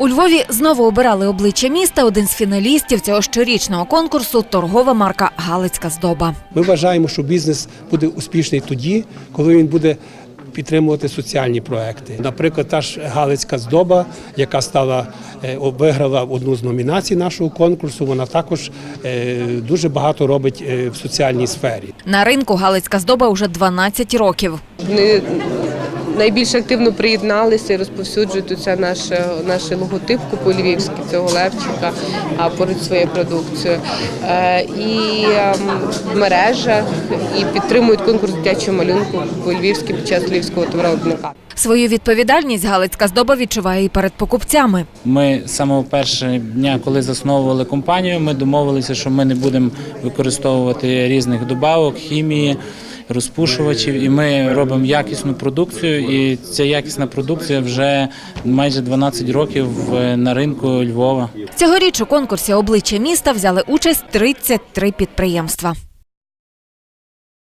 У Львові знову обирали обличчя міста. Один з фіналістів цього щорічного конкурсу торгова марка Галицька здоба. Ми вважаємо, що бізнес буде успішний тоді, коли він буде підтримувати соціальні проекти. Наприклад, та ж Галицька здоба, яка стала е, виграла одну з номінацій нашого конкурсу. Вона також е, дуже багато робить е, в соціальній сфері. На ринку Галицька здоба уже 12 років. Найбільш активно приєдналися і розповсюджують це наш, наш логотип по-львівськи, цього левчика, поруч своєю продукцією. Е, І ем, в мережах, і підтримують конкурс дитячого малюнку по-львівськи під час львівського товаровиробника. Свою відповідальність Галицька здоба відчуває і перед покупцями. Ми з самого першого дня, коли засновували компанію, ми домовилися, що ми не будемо використовувати різних добавок, хімії, розпушувачів, і ми робимо якісну продукцію. І ця якісна продукція вже майже 12 років е, на ринку Львова. Цьогоріч у конкурсі обличчя міста взяли участь 33 підприємства.